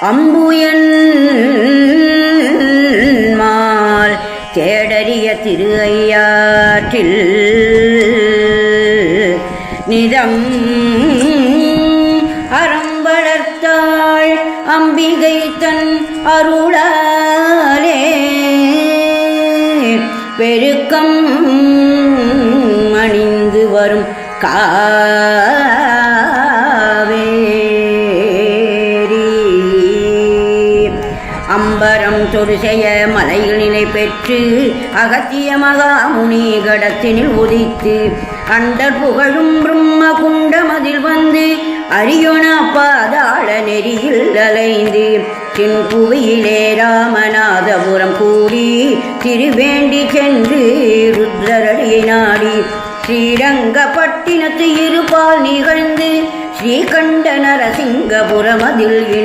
அம்புயன் mall தேடறிய திரு ஐயாற்றில் நிதம் அறம் வளர்த்தாள் அம்பிகை தன் அருளாலே. பெருக்கம் அணிந்து வரும் கா அம்பரம் தொடுசெய மலையில் நிலை பெற்று அகத்திய மகாமுனி கடத்தினில் உதித்து அண்டர் புகழும் பிரம்ம குண்டமதில் வந்து அரியோனா பாதாள நெறியில் அலைந்து தென்புவியிலே ராமநாதபுரம் கூடி திருவேண்டி சென்று ருத்ரரடியை நாடி ஸ்ரீரங்கப்பட்டினத்து இருபால் நிகழ்ந்து ஸ்ரீகண்ட நரசிங்கபுரமதில் இணை